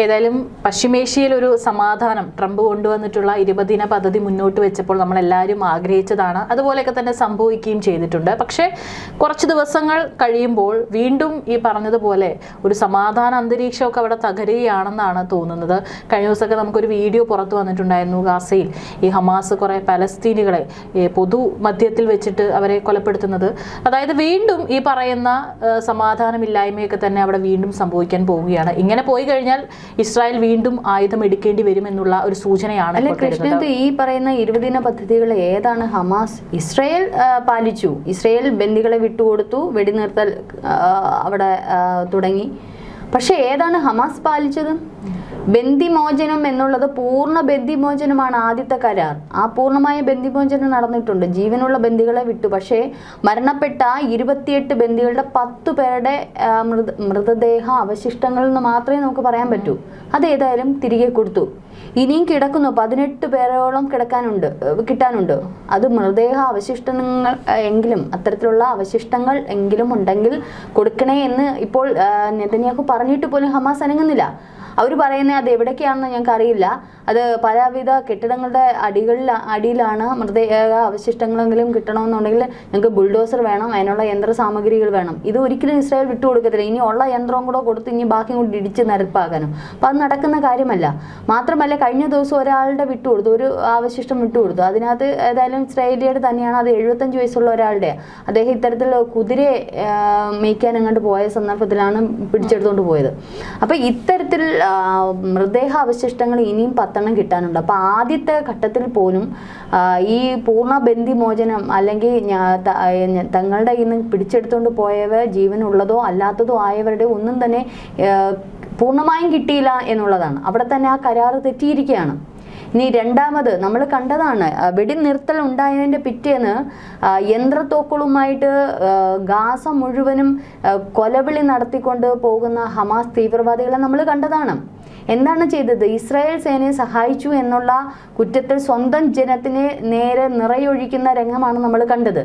ഏതായാലും പശ്ചിമേഷ്യയിൽ ഒരു സമാധാനം ട്രംപ് കൊണ്ടുവന്നിട്ടുള്ള ഇരുപതിന പദ്ധതി മുന്നോട്ട് വെച്ചപ്പോൾ നമ്മൾ എല്ലാവരും ആഗ്രഹിച്ചതാണ്. അതുപോലെയൊക്കെ തന്നെ സംഭവിക്കുകയും ചെയ്തിട്ടുണ്ട്. പക്ഷേ കുറച്ച് ദിവസങ്ങൾ കഴിയുമ്പോൾ വീണ്ടും ഈ പറഞ്ഞതുപോലെ ഒരു സമാധാന അന്തരീക്ഷമൊക്കെ അവിടെ തകരുകയാണെന്നാണ് തോന്നുന്നത്. കഴിഞ്ഞ ദിവസമൊക്കെ നമുക്കൊരു വീഡിയോ പുറത്തു വന്നിട്ടുണ്ടായിരുന്നു ഗാസയിൽ. ഈ ഹമാസ് കുറേ പലസ്തീനികളെ പൊതു മധ്യത്തിൽ വെച്ചിട്ട് അവരെ കൊലപ്പെടുത്തുന്നത്. അതായത് വീണ്ടും ഈ പറയുന്ന സമാധാനമില്ലായ്മയൊക്കെ തന്നെ അവിടെ വീണ്ടും സംഭവിക്കാൻ പോവുകയാണ്. ഇങ്ങനെ പോയി കഴിഞ്ഞാൽ ഇസ്രായേൽ വീണ്ടും ആയുധം എടുക്കേണ്ടി വരുമെന്നുള്ള ഒരു സൂചനയാണ് ഈ പറയുന്ന ഇരുപതിന പദ്ധതികൾ ഏതാണ് ഹമാസ്? ഇസ്രായേൽ പാലിച്ചു. ഇസ്രയേൽ ബന്ദികളെ വിട്ടുകൊടുത്തു വെടിനിർത്തൽ അവിടെ തുടങ്ങി. പക്ഷെ ഏതാണ് ഹമാസ് പാലിച്ചത്? ബന്ദിമോചനം എന്നുള്ളത് പൂർണ ബന്ധിമോചനമാണ് ആദ്യത്തെ കരാർ. ആ പൂർണമായ ബന്ധിമോചനം നടന്നിട്ടുണ്ട്. ജീവനുള്ള ബന്ധികളെ വിട്ടു. പക്ഷേ മരണപ്പെട്ട ഇരുപത്തിയെട്ട് ബന്ധികളുടെ പത്ത് പേരുടെ മൃത മൃതദേഹ അവശിഷ്ടങ്ങളിൽ നിന്ന് മാത്രമേ നമുക്ക് പറയാൻ പറ്റൂ. അത് ഏതായാലും തിരികെ കൊടുത്തു. ഇനിയും കിടക്കുന്നു. പതിനെട്ട് പേരോളം കിടക്കാനുണ്ട് കിട്ടാനുണ്ട്. അത് മൃതദേഹ അവശിഷ്ടങ്ങൾ എങ്കിലും അത്തരത്തിലുള്ള അവശിഷ്ടങ്ങൾ എങ്കിലും ഉണ്ടെങ്കിൽ കൊടുക്കണേ എന്ന് ഇപ്പോൾ നെതന്യാഹു പറഞ്ഞിട്ട് പോലും ഹമാസ് അനങ്ങുന്നില്ല. അവർ പറയുന്നത് അത് എവിടേക്കാണെന്ന് ഞങ്ങൾക്ക് അറിയില്ല അത് പലവിധ കെട്ടിടങ്ങളുടെ അടികളിൽ അടിയിലാണ് മൃതദേഹ അവശിഷ്ടങ്ങളെങ്കിലും കിട്ടണമെന്നുണ്ടെങ്കിൽ ഞങ്ങൾക്ക് ബുൾഡോസർ വേണം അതിനുള്ള യന്ത്ര സാമഗ്രികൾ വേണം. ഇത് ഒരിക്കലും ഇസ്രായേൽ വിട്ടുകൊടുക്കത്തില്ല. ഇനി ഉള്ള യന്ത്രവും കൂടെ കൊടുത്ത് ഇനി ബാക്കി കൂടി ഇടിച്ച് നിരപ്പാക്കാനും. അപ്പം അത് നടക്കുന്ന കാര്യമല്ല. മാത്രമല്ല കഴിഞ്ഞ ദിവസം ഒരാളുടെ വിട്ടുകൊടുത്തു ഒരു അവശിഷ്ടം വിട്ടുകൊടുത്തു. അതിനകത്ത് ഏതായാലും ഇസ്രായേലിയുടെ തന്നെയാണ് അത് എഴുപത്തഞ്ച് വയസ്സുള്ള ഒരാളുടെ. അദ്ദേഹം ഇത്തരത്തിൽ കുതിരയെ മേയ്ക്കാൻ അങ്ങോട്ട് പോയ സന്ദർഭത്തിലാണ് പിടിച്ചെടുത്തുകൊണ്ട് പോയത്. അപ്പോൾ ഇത്തരത്തിൽ മൃതദേഹ അവശിഷ്ടങ്ങൾ ഇനിയും പത്തെണ്ണം കിട്ടാനുണ്ട്. അപ്പോൾ ആദ്യത്തെ ഘട്ടത്തിൽ പോലും ഈ പൂർണ ബന്ധിമോചനം അല്ലെങ്കിൽ തങ്ങളുടെ ഇന്ന് പിടിച്ചെടുത്തുകൊണ്ട് പോയവ ജീവനുള്ളതോ അല്ലാത്തതോ ആയവരുടെ ഒന്നും തന്നെ പൂർണമായും കിട്ടിയില്ല എന്നുള്ളതാണ്. അവിടെ തന്നെ ആ കരാർ തെറ്റിയിരിക്കുകയാണ്. ഇനി രണ്ടാമത് നമ്മൾ കണ്ടതാണ് വെടിനിർത്തൽ ഉണ്ടായതിന്റെ പിറ്റേന്ന് യന്ത്രത്തോക്കുകളുമായിട്ട് ഗാസ മുഴുവനും കൊലവിളി നടത്തിക്കൊണ്ട് പോകുന്ന ഹമാസ് തീവ്രവാദികളെ നമ്മൾ കണ്ടതാണ്. എന്താണ് ചെയ്തത്? ഇസ്രായേൽ സേനയെ സഹായിച്ചു എന്നുള്ള കുറ്റത്തിൽ സ്വന്തം ജനത്തിനെ നേരെ നിറയൊഴിക്കുന്ന രംഗമാണ് നമ്മൾ കണ്ടത്.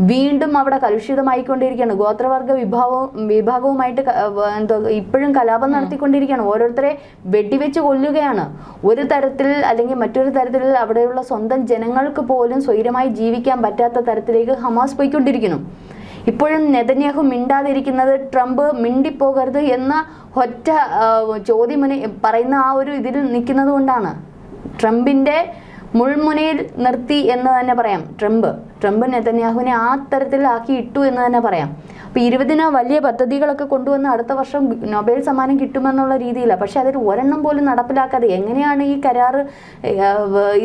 വീണ്ടും അവിടെ കലുഷിതമായിക്കൊണ്ടിരിക്കുകയാണ്. ഗോത്രവർഗ വിഭാഗവും വിഭാഗവുമായിട്ട് എന്തോ ഇപ്പോഴും കലാപം നടത്തിക്കൊണ്ടിരിക്കുകയാണ്. ഓരോരുത്തരെ വെടിവെച്ച് കൊല്ലുകയാണ്. ഒരു തരത്തിൽ അല്ലെങ്കിൽ മറ്റൊരു തരത്തിൽ അവിടെയുള്ള സ്വന്തം ജനങ്ങൾക്ക് പോലും സ്വൈരമായി ജീവിക്കാൻ പറ്റാത്ത തരത്തിലേക്ക് ഹമാസ് പോയിക്കൊണ്ടിരിക്കുന്നു. ഇപ്പോഴും നെതന്യാഹു മിണ്ടാതിരിക്കുന്നത് ട്രംപ് മിണ്ടിപ്പോകരുത് എന്ന ഒറ്റ ചോദ്യമുനി പറയുന്ന ആ ഒരു ഇതിൽ നിൽക്കുന്നത് കൊണ്ടാണ്. ട്രംപിന്റെ മുൾമുനയിൽ നിർത്തി എന്ന് തന്നെ പറയാം. ട്രംപ് ട്രംപ് നെതന്യാഹുവിനെ ആ തരത്തിൽ ആക്കി ഇട്ടു എന്ന് തന്നെ പറയാം. അപ്പോൾ ഇരുപതിന വലിയ പദ്ധതികളൊക്കെ കൊണ്ടുവന്ന് അടുത്ത വർഷം നൊബേൽ സമ്മാനം കിട്ടുമെന്നുള്ള രീതിയിലാണ് പക്ഷേ അതിൽ ഒരെണ്ണം പോലും നടപ്പിലാക്കാതെ എങ്ങനെയാണ് ഈ കരാറ്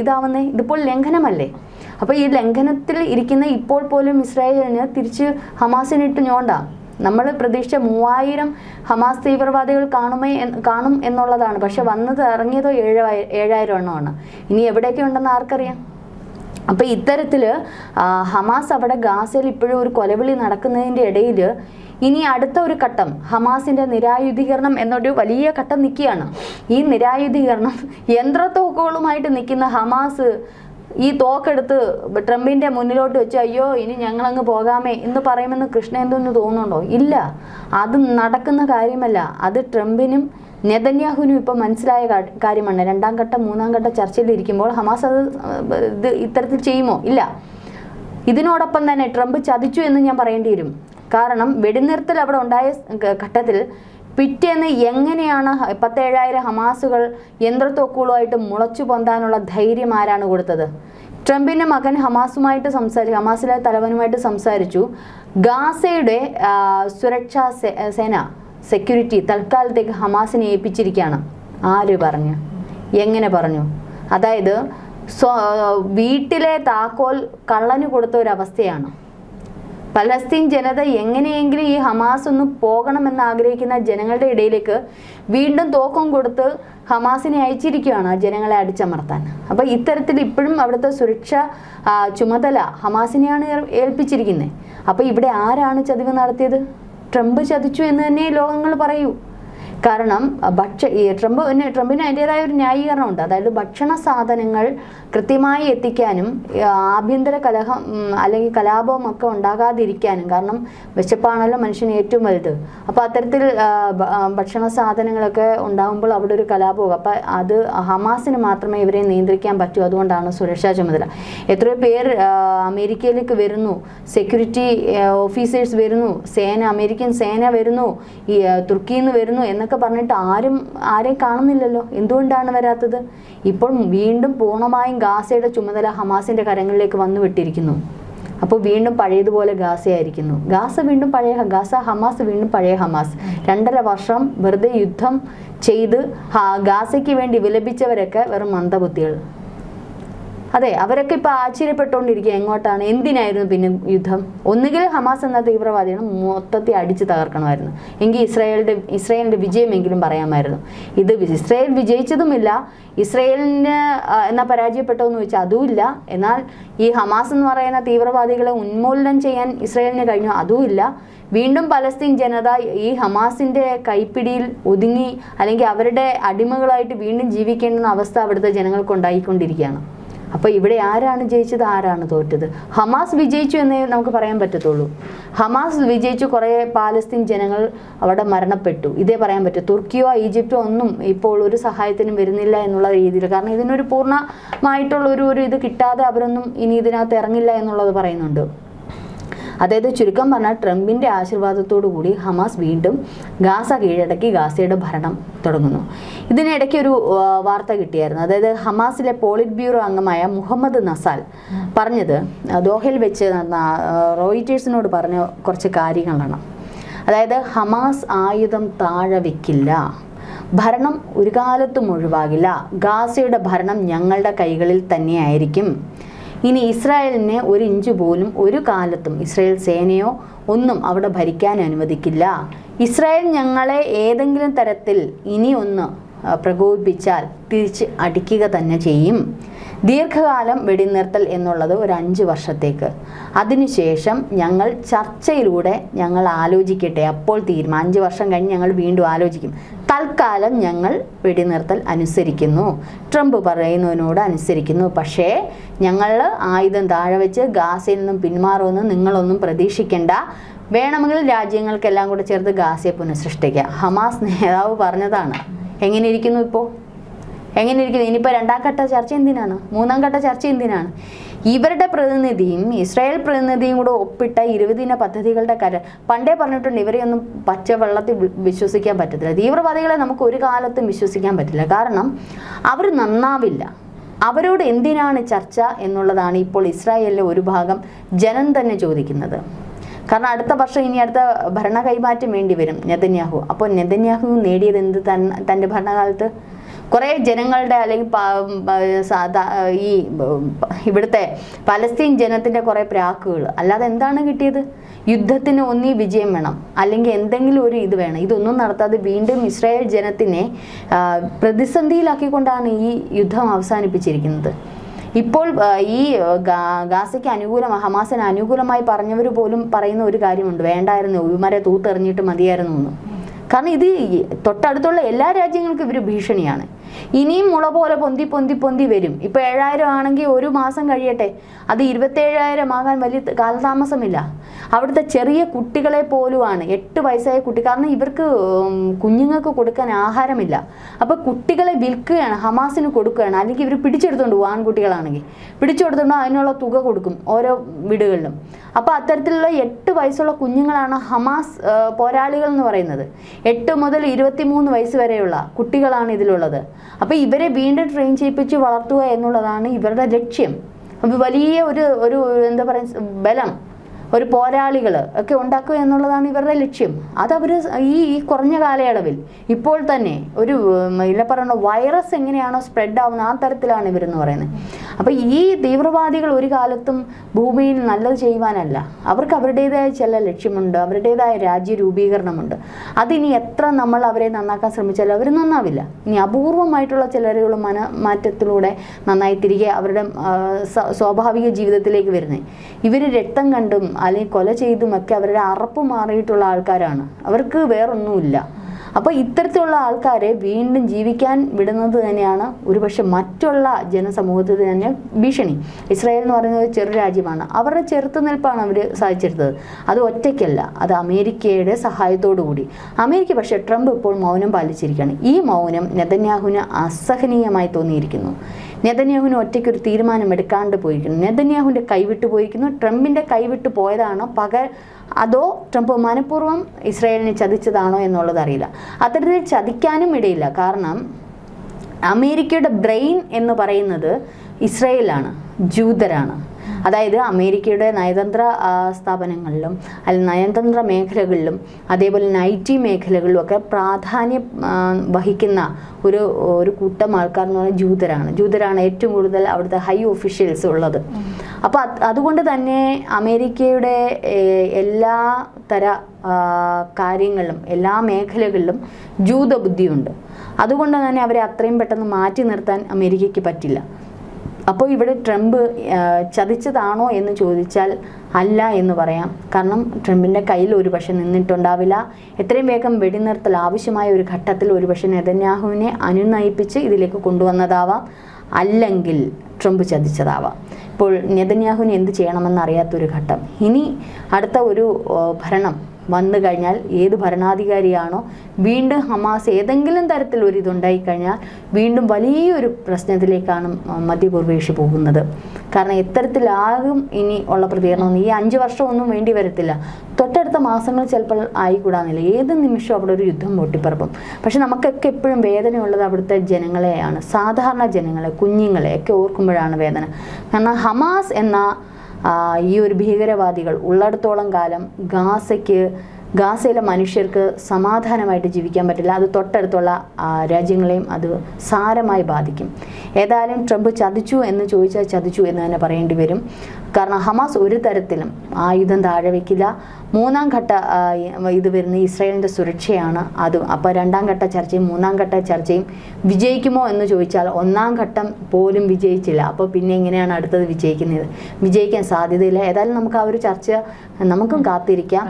ഇതാവുന്നത് ഇതിപ്പോൾ ലംഘനമല്ലേ? അപ്പോൾ ഈ ലംഘനത്തിൽ ഇരിക്കുന്ന ഇപ്പോൾ പോലും ഇസ്രായേലിന് തിരിച്ച് ഹമാസിനിട്ട് ഞോണ്ട. നമ്മൾ പ്രതീക്ഷിച്ച മൂവായിരം ഹമാസ് തീവ്രവാദികൾ കാണുമേ കാണും എന്നുള്ളതാണ്. പക്ഷെ വന്നത് ഇറങ്ങിയതോ ഏഴായി ഏഴായിരം എണ്ണമാണ്. ഇനി എവിടെയൊക്കെ ഉണ്ടെന്ന് ആർക്കറിയാം? അപ്പോൾ ഇത്തരത്തിൽ ഹമാസ് അവിടെ ഗാസയിൽ ഇപ്പോഴും ഒരു കൊലവിളി നടക്കുന്നതിന്റെ ഇടയിൽ ഇനി അടുത്ത ഒരു ഘട്ടം ഹമാസിന്റെ നിരായുധീകരണം എന്നൊരു വലിയ ഘട്ടം നിൽക്കുകയാണ്. ഈ നിരായുധീകരണം യന്ത്രത്തോക്കുകളുമായിട്ട് നിൽക്കുന്ന ഹമാസ് ഈ തോക്കെടുത്ത് ട്രംപിന്റെ മുന്നിലോട്ട് വെച്ച് അയ്യോ ഇനി ഞങ്ങളങ്ങ് പോകാമേ എന്ന് പറയുമെന്ന് കൃഷ്ണേന്ദുന്ന് തോന്നുന്നുണ്ടോ? ഇല്ല. അത് നടക്കുന്ന കാര്യമല്ല. അത് ട്രംപിനും നെതന്യാഹുവിനും ഇപ്പം മനസ്സിലായ കാര്യമാണ്. രണ്ടാം ഘട്ടം മൂന്നാം ഘട്ട ചർച്ചയിൽ ഇരിക്കുമ്പോൾ ഹമാസ് അത് ഇത് ഇത്തരത്തിൽ ചെയ്യുമോ? ഇല്ല. ഇതിനോടൊപ്പം തന്നെ ട്രംപ് ചതിച്ചു എന്ന് ഞാൻ പറയേണ്ടി വരും. കാരണം വെടിനിർത്തൽ അവിടെ ഉണ്ടായ ഘട്ടത്തിൽ പിറ്റേന്ന് എങ്ങനെയാണ് പത്തേഴായിരം ഹമാസുകൾ യന്ത്രത്തോക്കുകളുമായിട്ട് മുളച്ചു പൊന്താനുള്ള ധൈര്യം ആരാണ് കൊടുത്തത്? ട്രംപിന്റെ മകൻ ഹമാസുമായിട്ട് സംസാരിച്ചു ഹമാസിലെ തലവനുമായിട്ട് സംസാരിച്ചു. ഗാസയുടെ സുരക്ഷാ സേന സെക്യൂരിറ്റി തൽക്കാലത്തേക്ക് ഹമാസിനെ ഏൽപ്പിച്ചിരിക്കുകയാണ്. ആര് പറഞ്ഞു? എങ്ങനെ പറഞ്ഞു? അതായത് വീട്ടിലെ താക്കോൽ കള്ളന് കൊടുത്ത ഒരവസ്ഥയാണ് പലസ്തീൻ ജനത എങ്ങനെയെങ്കിലും ഈ ഹമാസ് ഒന്ന് പോകണമെന്ന് ആഗ്രഹിക്കുന്ന ജനങ്ങളുടെ ഇടയിലേക്ക് വീണ്ടും തോക്കം കൊടുത്ത് ഹമാസിനെ അയച്ചിരിക്കുകയാണ് ജനങ്ങളെ അടിച്ചമർത്താൻ. അപ്പോൾ ഇത്തരത്തിൽ ഇപ്പോഴും അവിടുത്തെ സുരക്ഷ ചുമതല ഹമാസിനെയാണ് ഏൽപ്പിച്ചിരിക്കുന്നത് അപ്പോൾ ഇവിടെ ആരാണ് ചതിവ് നടത്തിയത്? ട്രംപ് ചതിച്ചു എന്ന് തന്നെ ലോകങ്ങൾ പറയൂ. കാരണം ഭക്ഷ ഈ ട്രംപ് പിന്നെ ട്രംപിന് അതിന്റെതായ ഒരു ന്യായീകരണമുണ്ട്. അതായത് ഭക്ഷണ സാധനങ്ങൾ കൃത്യമായി എത്തിക്കാനും ആഭ്യന്തര കലഹം അല്ലെങ്കിൽ കലാപവും ഒക്കെ ഉണ്ടാകാതിരിക്കാനും കാരണം വിശപ്പാണല്ലോ മനുഷ്യന് ഏറ്റവും വലുത്. അപ്പോൾ അത്തരത്തിൽ ഭക്ഷണ സാധനങ്ങളൊക്കെ ഉണ്ടാകുമ്പോൾ അവിടെ ഒരു കലാപവും. അപ്പോൾ അത് ഹമാസിന് മാത്രമേ ഇവരെ നിയന്ത്രിക്കാൻ പറ്റൂ. അതുകൊണ്ടാണ് സുരക്ഷാ ചുമതല. എത്രയോ പേർ അമേരിക്കയിലേക്ക് വരുന്നു. സെക്യൂരിറ്റി ഓഫീസേഴ്സ് വരുന്നു. സേന അമേരിക്കൻ സേന വരുന്നു. ഈ തുർക്കിയിൽ നിന്ന് വരുന്നു. എന്നൊക്കെ പറഞ്ഞിട്ട് ആരും ആരെയും കാണുന്നില്ലല്ലോ. എന്തുകൊണ്ടാണ് വരാത്തത്? ഇപ്പോൾ വീണ്ടും പൂർണമായും ഗാസയുടെ ചുമതല ഹമാസിന്റെ കരങ്ങളിലേക്ക് വന്നു വിട്ടിരിക്കുന്നു. അപ്പോൾ വീണ്ടും പഴയതുപോലെ ഗാസയായിരിക്കുന്നു. ഗാസ വീണ്ടും പഴയ ഗാസ ഹമാസ് വീണ്ടും പഴയ ഹമാസ്. രണ്ടര വർഷം വെറുതെ യുദ്ധം ചെയ്ത് ഗാസയ്ക്ക് വേണ്ടി വിലപിച്ചവരൊക്കെ വെറും മന്ദബുദ്ധികൾ. അതെ അവരൊക്കെ ഇപ്പൊ ആശ്ചര്യപ്പെട്ടുകൊണ്ടിരിക്കുക എങ്ങോട്ടാണ് എന്തിനായിരുന്നു പിന്നെ യുദ്ധം? ഒന്നുകിൽ ഹമാസ് എന്ന തീവ്രവാദിയാണ് മൊത്തത്തെ അടിച്ചു തകർക്കണമായിരുന്നു. എങ്കിൽ ഇസ്രായേലിന്റെ ഇസ്രായേലിന്റെ വിജയമെങ്കിലും പറയാമായിരുന്നു. ഇത് ഇസ്രായേൽ വിജയിച്ചതുമില്ല ഇസ്രായേലിന് എന്നാ പരാജയപ്പെട്ടതെന്ന് ചോദിച്ചാൽ അതുമില്ല. എന്നാൽ ഈ ഹമാസ് എന്ന് പറയുന്ന തീവ്രവാദികളെ ഉന്മൂലനം ചെയ്യാൻ ഇസ്രായേലിന് കഴിഞ്ഞു അതുമില്ല. വീണ്ടും പലസ്തീൻ ജനത ഈ ഹമാസിന്റെ കൈപ്പിടിയിൽ ഒതുങ്ങി അല്ലെങ്കിൽ അവരുടെ അടിമകളായിട്ട് വീണ്ടും ജീവിക്കേണ്ടുന്ന അവസ്ഥ അവിടുത്തെ ജനങ്ങൾക്ക് ഉണ്ടായിക്കൊണ്ടിരിക്കുകയാണ്. അപ്പോൾ ഇവിടെ ആരാണ് ജയിച്ചത്? ആരാണ് തോറ്റത്? ഹമാസ് വിജയിച്ചു എന്നേ നമുക്ക് പറയാൻ പറ്റത്തുള്ളൂ. ഹമാസ് വിജയിച്ചു കുറേ പാലസ്തീൻ ജനങ്ങൾ അവിടെ മരണപ്പെട്ടു. ഇതേ പറയാൻ പറ്റും. തുർക്കിയോ ഈജിപ്തോ ഒന്നും ഇപ്പോൾ ഒരു സഹായത്തിനും വരുന്നില്ല എന്നുള്ള രീതിയിൽ. കാരണം ഇതിനൊരു പൂർണമായിട്ടുള്ള ഒരു ഒരു ഇത് കിട്ടാതെ അവരൊന്നും ഇനി ഇതിനകത്ത് ഇറങ്ങില്ല എന്നുള്ളത് പറയുന്നുണ്ട്. അതായത് ചുരുക്കം പറഞ്ഞാൽ ട്രംപിന്റെ ആശീർവാദത്തോടു കൂടി ഹമാസ് വീണ്ടും ഗാസ കീഴടക്കി ഗാസയുടെ ഭരണം തുടങ്ങുന്നു. ഇതിനിടയ്ക്ക് ഒരു വാർത്ത കിട്ടിയായിരുന്നു. അതായത് ഹമാസിലെ പോളിറ്റ് ബ്യൂറോ അംഗമായ മുഹമ്മദ് നസാൽ പറഞ്ഞത് ദോഹയിൽ വെച്ച് റോയിറ്റേഴ്സിനോട് പറഞ്ഞ കുറച്ച് കാര്യങ്ങളാണ്. അതായത് ഹമാസ് ആയുധം താഴെ വെക്കില്ല. ഭരണം ഒരു കാലത്തും ഒഴിവാകില്ല. ഗാസയുടെ ഭരണം ഞങ്ങളുടെ കൈകളിൽ തന്നെയായിരിക്കും. ഇനി ഇസ്രായേലിനെ ഒരു ഇഞ്ച് പോലും ഒരു കാലത്തും ഇസ്രായേൽ സേനയോ ഒന്നും അവിടെ ഭരിക്കാൻ അനുവദിക്കില്ല. ഇസ്രായേൽ ഞങ്ങളെ ഏതെങ്കിലും തരത്തിൽ ഇനി ഒന്ന് പ്രകോപിപ്പിച്ചാൽ തിരിച്ച് അടിക്കുക തന്നെ ചെയ്യും. ദീർഘകാലം വെടിനിർത്തൽ എന്നുള്ളത് ഒരു അഞ്ച് വർഷത്തേക്ക്. അതിനുശേഷം ഞങ്ങൾ ചർച്ചയിലൂടെ ഞങ്ങൾ ആലോചിക്കട്ടെ. അപ്പോൾ തീരുമാനം. അഞ്ച് വർഷം കഴിഞ്ഞ് ഞങ്ങൾ വീണ്ടും ആലോചിക്കും. തൽക്കാലം ഞങ്ങൾ വെടിനിർത്തൽ അനുസരിക്കുന്നു. ട്രംപ് പറയുന്നതിനോട് അനുസരിക്കുന്നു. പക്ഷേ ഞങ്ങൾ ആയുധം താഴെ വെച്ച് ഗാസിൽ നിന്നും പിന്മാറുമെന്ന് നിങ്ങളൊന്നും പ്രതീക്ഷിക്കേണ്ട. വേണമെങ്കിൽ രാജ്യങ്ങൾക്കെല്ലാം കൂടെ ചേർത്ത് ഗാസിയെ പുനഃസൃഷ്ടിക്കുക ഹമാസ് നേതാവ് പറഞ്ഞതാണ്. എങ്ങനെ ഇരിക്കുന്നു ഇപ്പോൾ എങ്ങനെ ഇരിക്കുന്നു ഇനിയിപ്പോൾ രണ്ടാം ഘട്ട ചർച്ച എന്തിനാണ്? മൂന്നാം ഘട്ട ചർച്ച എന്തിനാണ്? ഇവരുടെ പ്രതിനിധിയും ഇസ്രായേൽ പ്രതിനിധിയും കൂടെ ഒപ്പിട്ട ഇരുപതിന പദ്ധതികളുടെ കര പണ്ടേ പറഞ്ഞിട്ടുണ്ട്. ഇവരെയൊന്നും പച്ചവെള്ളത്തിൽ വിശ്വസിക്കാൻ പറ്റത്തില്ല. തീവ്രവാദികളെ നമുക്ക് ഒരു കാലത്തും വിശ്വസിക്കാൻ പറ്റില്ല. കാരണം അവർ നന്നാവില്ല. അവരോട് എന്തിനാണ് ചർച്ച എന്നുള്ളതാണ് ഇപ്പോൾ ഇസ്രായേലിലെ ഒരു ഭാഗം ജനം തന്നെ ചോദിക്കുന്നത്. കാരണം അടുത്ത വർഷം ഇനി അടുത്ത ഭരണ കൈമാറ്റം വേണ്ടി വരും നെതന്യാഹു. അപ്പോൾ നെതന്യാഹു നേടിയത് എന്ത് തൻ- തന്റെ ഭരണകാലത്ത്? കുറേ ജനങ്ങളുടെ അല്ലെങ്കിൽ സാധാ ഈ ഇവിടുത്തെ പലസ്തീൻ ജനത്തിന്റെ കുറേ പ്രാക്കുകൾ. അല്ലാതെ എന്താണ് കിട്ടിയത്? യുദ്ധത്തിന് ഒന്നീ വിജയം വേണം. അല്ലെങ്കിൽ എന്തെങ്കിലും ഒരു ഇത് വേണം. ഇതൊന്നും നടത്താതെ വീണ്ടും ഇസ്രായേൽ ജനത്തിനെ പ്രതിസന്ധിയിലാക്കിക്കൊണ്ടാണ് ഈ യുദ്ധം അവസാനിപ്പിച്ചിരിക്കുന്നത്. ഇപ്പോൾ ഈ ഗാസയ്ക്ക് അനുകൂലം ഹമാസിന് അനുകൂലമായി പറഞ്ഞവർ പോലും പറയുന്ന ഒരു കാര്യമുണ്ട്. വേണ്ടായിരുന്നു ഉരുമരെ തൂത്തെറിഞ്ഞിട്ട് മതിയായിരുന്നു എന്ന്. കാരണം ഇത് തൊട്ടടുത്തുള്ള എല്ലാ രാജ്യങ്ങൾക്കും ഇവർ ഭീഷണിയാണ്. ഇനിയും മുള പോലെ പൊന്തി പൊന്തി പൊന്തി വരും. ഇപ്പൊ ഏഴായിരം ആണെങ്കിൽ ഒരു മാസം കഴിയട്ടെ. അത് ഇരുപത്തേഴായിരം ആകാൻ വലിയ കാലതാമസമില്ല. അവിടുത്തെ ചെറിയ കുട്ടികളെ പോലുമാണ്. എട്ട് വയസ്സായ കുട്ടി കാരണം ഇവർക്ക് കുഞ്ഞുങ്ങൾക്ക് കൊടുക്കാൻ ആഹാരമില്ല. അപ്പൊ കുട്ടികളെ വിൽക്കുകയാണ് ഹമാസിന് കൊടുക്കുകയാണ്. അല്ലെങ്കിൽ ഇവർ പിടിച്ചെടുത്തുകൊണ്ട് പോകും ആൺകുട്ടികളാണെങ്കിൽ. പിടിച്ചെടുത്തുകൊണ്ട് അതിനുള്ള തുക കൊടുക്കും ഓരോ വീടുകളിലും. അപ്പൊ അത്തരത്തിലുള്ള എട്ട് വയസ്സുള്ള കുഞ്ഞുങ്ങളാണ് ഹമാസ് പോരാളികൾ എന്ന് പറയുന്നത്. എട്ട് മുതൽ ഇരുപത്തിമൂന്ന് വയസ്സ് വരെയുള്ള കുട്ടികളാണ് ഇതിലുള്ളത്. അപ്പൊ ഇവരെ വീണ്ടും ട്രെയിൻ ചെയ്യിപ്പിച്ച് വളർത്തുക എന്നുള്ളതാണ് ഇവരുടെ ലക്ഷ്യം. അപ്പൊ വലിയ ഒരു ഒരു എന്താ പറയുക ബലം. ഒരു പോരാളികൾ ഒക്കെ ഉണ്ടാക്കുക എന്നുള്ളതാണ് ഇവരുടെ ലക്ഷ്യം. അതവർ ഈ ഈ കുറഞ്ഞ കാലയളവിൽ ഇപ്പോൾ തന്നെ ഒരു ഇല്ല പറയുന്ന വൈറസ് എങ്ങനെയാണോ സ്പ്രെഡ് ആവുന്ന ആ തരത്തിലാണ് ഇവരെന്ന് പറയുന്നത്. അപ്പോൾ ഈ തീവ്രവാദികൾ ഒരു കാലത്തും ഭൂമിയിൽ നല്ലത് ചെയ്യുവാനല്ല. അവർക്ക് അവരുടേതായ ചില ലക്ഷ്യമുണ്ട് അവരുടേതായ രാജ്യ രൂപീകരണമുണ്ട് അതിനി എത്ര നമ്മൾ അവരെ നന്നാക്കാൻ ശ്രമിച്ചാലും അവർ നന്നാവില്ല. ഇനി അപൂർവമായിട്ടുള്ള ചിലരുകൾ മന മാറ്റത്തിലൂടെ നന്നായി തിരികെ അവരുടെ സ്വാഭാവിക ജീവിതത്തിലേക്ക് വരുന്നത് ഇവർ രക്തം കണ്ടും അല്ലെങ്കിൽ കൊല ചെയ്തുമൊക്കെ അവരുടെ അറപ്പ് മാറിയിട്ടുള്ള ആൾക്കാരാണ്. അവർക്ക് വേറൊന്നുമില്ല. അപ്പോൾ ഇത്തരത്തിലുള്ള ആൾക്കാരെ വീണ്ടും ജീവിക്കാൻ വിടുന്നത് തന്നെയാണ് ഒരുപക്ഷെ മറ്റുള്ള ജനസമൂഹത്തിൽ തന്നെ ഭീഷണി. ഇസ്രായേൽ എന്ന് പറയുന്നത് ചെറു രാജ്യമാണ്. അവരുടെ ചെറുത്തുനിൽപ്പാണ് അവർ സാധിച്ചെടുത്തത് അത് ഒറ്റയ്ക്കല്ല. അത് അമേരിക്കയുടെ കൂടി. അമേരിക്ക പക്ഷേ ട്രംപ് ഇപ്പോൾ മൗനം പാലിച്ചിരിക്കുകയാണ്. ഈ മൗനം നെതന്യാഹുവിന് അസഹനീയമായി തോന്നിയിരിക്കുന്നു. നെതന്യാഹുവിന് ഒറ്റയ്ക്ക് ഒരു തീരുമാനം എടുക്കാണ്ട് പോയിരിക്കുന്നു. നെതന്യാഹുവിന്റെ കൈവിട്ട് പോയിരിക്കുന്നു. ട്രംപിന്റെ കൈവിട്ട് പോയതാണോ? പക അതോ ട്രംപ് മനഃപൂർവം ഇസ്രായേലിനെ ചതിച്ചതാണോ എന്നുള്ളത് അറിയില്ല. അത്തരത്തിൽ ചതിക്കാനും ഇടയില്ല. കാരണം അമേരിക്കയുടെ ബ്രെയിൻ എന്ന് പറയുന്നത് ഇസ്രയേലാണ്. ജൂതരാണ്. അതായത് അമേരിക്കയുടെ നയതന്ത്ര സ്ഥാപനങ്ങളിലും അല്ലെങ്കിൽ നയതന്ത്ര മേഖലകളിലും അതേപോലെ ഐ മേഖലകളിലും ഒക്കെ പ്രാധാന്യം വഹിക്കുന്ന ഒരു ഒരു കൂട്ടം ആൾക്കാർ എന്ന് പറഞ്ഞാൽ ജൂതരാണ്. ജൂതരാണ് ഏറ്റവും കൂടുതൽ അവിടുത്തെ ഹൈ ഒഫീഷ്യൽസ് ഉള്ളത്. അപ്പോൾ അതുകൊണ്ട് തന്നെ അമേരിക്കയുടെ എല്ലാ തര കാര്യങ്ങളിലും എല്ലാ മേഖലകളിലും ജൂതബുദ്ധിയുണ്ട് അതുകൊണ്ട് തന്നെ അവരെ അത്രയും പെട്ടെന്ന് മാറ്റി നിർത്താൻ അമേരിക്കയ്ക്ക് പറ്റില്ല. അപ്പോൾ ഇവിടെ ട്രംപ് ചതിച്ചതാണോ എന്ന് ചോദിച്ചാൽ അല്ല എന്ന് പറയാം. കാരണം ട്രംപിന്റെ കയ്യിൽ ഒരു പക്ഷെ നിന്നിട്ടുണ്ടാവില്ല. എത്രയും വേഗം വെടിനിർത്തൽ ആവശ്യമായ ഒരു ഘട്ടത്തിൽ ഒരു പക്ഷെ നെതന്യാഹുവിനെ അനുനയിപ്പിച്ച് ഇതിലേക്ക് കൊണ്ടുവന്നതാവാം. അല്ലെങ്കിൽ ട്രംപ് ചതിച്ചതാവാം. ഇപ്പോൾ നെതന്യാഹുവിന് എന്ത് ചെയ്യണമെന്ന് അറിയാത്തൊരു ഘട്ടം. ഇനി അടുത്ത ഒരു ഭരണം വന്നു കഴിഞ്ഞാൽ ഏത് ഭരണാധികാരിയാണോ വീണ്ടും ഹമാസ് ഏതെങ്കിലും തരത്തിൽ ഒരു ഇതുണ്ടായി കഴിഞ്ഞാൽ വീണ്ടും വലിയൊരു പ്രശ്നത്തിലേക്കാണ് മധ്യപൂർവേഷ്യ പോകുന്നത്. കാരണം എത്തരത്തിലാകും ഇനി ഉള്ള പ്രതികരണം ഈ അഞ്ച് വർഷമൊന്നും വേണ്ടി വരത്തില്ല. തൊട്ടടുത്ത മാസങ്ങൾ ചിലപ്പോൾ ആയിക്കൂടാന്നില്ല. ഏത് നിമിഷവും അവിടെ ഒരു യുദ്ധം പൊട്ടിപ്പറപ്പും. പക്ഷെ നമുക്കൊക്കെ എപ്പോഴും വേദനയുള്ളത് അവിടുത്തെ ജനങ്ങളെയാണ്. സാധാരണ ജനങ്ങളെ കുഞ്ഞുങ്ങളെ ഒക്കെ ഓർക്കുമ്പോഴാണ് വേദന. കാരണം ഹമാസ് എന്ന ഈ ഒരു ഭീകരവാദികൾ ഉള്ളിടത്തോളം കാലം ഗാസയ്ക്ക് ഗാസയിലെ മനുഷ്യർക്ക് സമാധാനമായിട്ട് ജീവിക്കാൻ പറ്റില്ല. അത് തൊട്ടടുത്തുള്ള രാജ്യങ്ങളെയും അത് സാരമായി ബാധിക്കും. ഏതായാലും ട്രംപ് ചതിച്ചു എന്ന് ചോദിച്ചാൽ ചതിച്ചു എന്ന് തന്നെ പറയേണ്ടി വരും. കാരണം ഹമാസ് ഒരു തരത്തിലും ആയുധം താഴെ വയ്ക്കില്ല മൂന്നാം ഘട്ട ഇത് വരുന്ന ഇസ്രായേലിന്റെ സുരക്ഷയാണ് അത്. അപ്പോൾ രണ്ടാം ഘട്ട ചർച്ചയും മൂന്നാം ഘട്ട ചർച്ചയും വിജയിക്കുമോ എന്ന് ചോദിച്ചാൽ ഒന്നാം ഘട്ടം പോലും വിജയിച്ചില്ല. അപ്പോൾ പിന്നെ എങ്ങനെയാണ് അടുത്തത് വിജയിക്കുന്നത്? വിജയിക്കാൻ സാധ്യതയില്ല. ഏതായാലും നമുക്ക് ആ ഒരു ചർച്ച നമുക്കും കാത്തിരിക്കാം.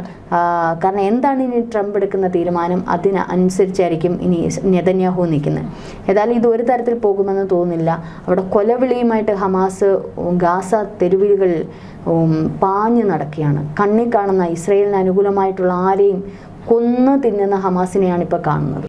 കാരണം എന്താണ് ഇനി ട്രംപ് എടുക്കുന്ന തീരുമാനം? അതിന് അനുസരിച്ചായിരിക്കും ഇനി നെതന്യാഹു നിൽക്കുന്നത്. ഏതായാലും ഇത് ഒരു തരത്തിൽ പോകുമെന്ന് തോന്നുന്നില്ല. അവിടെ കൊലവിളിയുമായിട്ട് ഹമാസ് ഗാസ തെരുവുകളിൽ ഉം, പാഞ്ഞു നടക്കുകയാണ്. കണ്ണിൽ കാണുന്ന ഇസ്രയേലിന് അനുകൂലമായിട്ടുള്ള ആരെയും കൊന്നു തിന്നുന്ന ഹമാസിനെയാണ് ഇപ്പോൾ കാണുന്നത്.